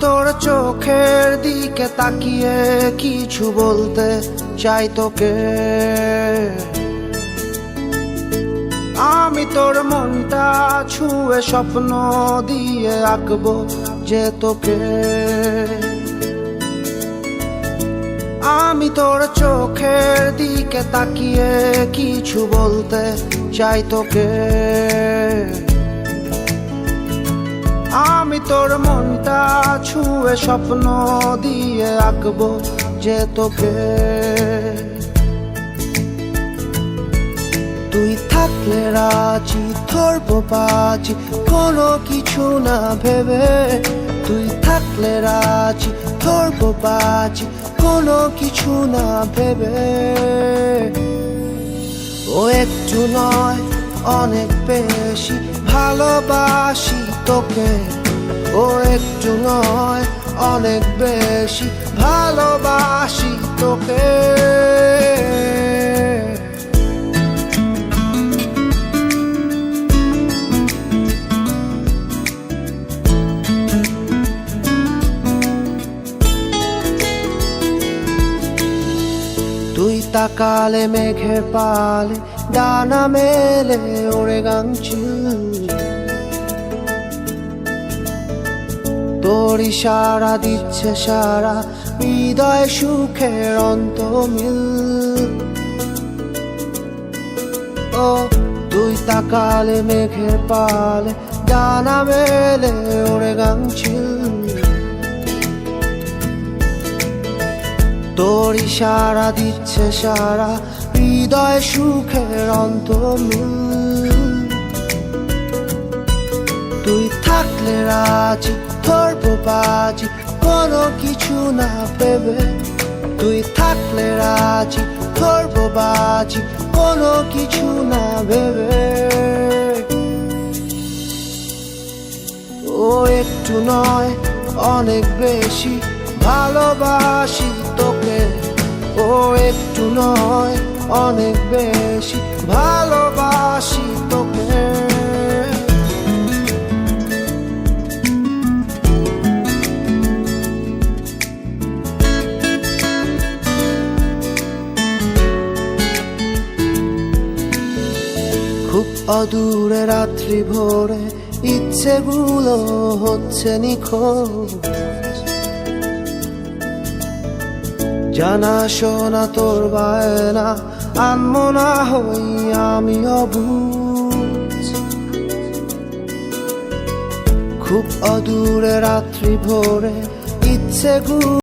তোর চোখের দিকে তাকিয়ে কিছু বলতে চাই তোকে। আমি তোর মনটা ছুঁয়ে স্বপ্ন দিয়ে আঁকবো যে তোকে। আমি তোর চোখের দিকে তাকিয়ে কিছু বলতে চাই তোকে। আমি তোর মনটা ছুঁয়ে স্বপ্ন দিয়ে আঁকবো যে তোকে। তুই থাকলে রাজি, ধরবো বাজি, কোনো কিছু না ভেবে। তুই থাকলে রাজি, ধরবো বাজি, কোনো কিছু না ভেবে। ও একটু নয় অনেক বেশি ভালোবাসি তোকে। ও একটু নয় অনেক বেশি ভালোবাসি তোকে। তাকালে মেঘের পালে, ডানা মেলে ওরে গাংচিল তোর ইশারা দিচ্ছে সারা হৃদয় সুখের অন্ত মিল ও, তুই তাকালে মেঘের পালে, ডানা মেলে ওরে গাংচিল তোর ইশারা দিচ্ছে সারা হৃদয় সুখের অন্ত তুই থাকলে রাজি, ধরবো বাজি, কোনো কিছু না ভেবে। তুই থাকলে রাজি, ধরবো বাজি, কোনো কিছু না ভেবে। ও একটু নয়, অনেক বেশি ভালোবাসি তোকে। ও, একটু নয়, অনেক বেশি। ভালোবাসি তোকে। খুব অদূরে রাত্রি ভোরে ইচ্ছেগুলো হচ্ছে নিখোঁজ। জানা শোনা তোর বায়না আনমো না হই আমি অবুঝ। খুব অদূরে রাত্রি ভোরে ইচ্ছে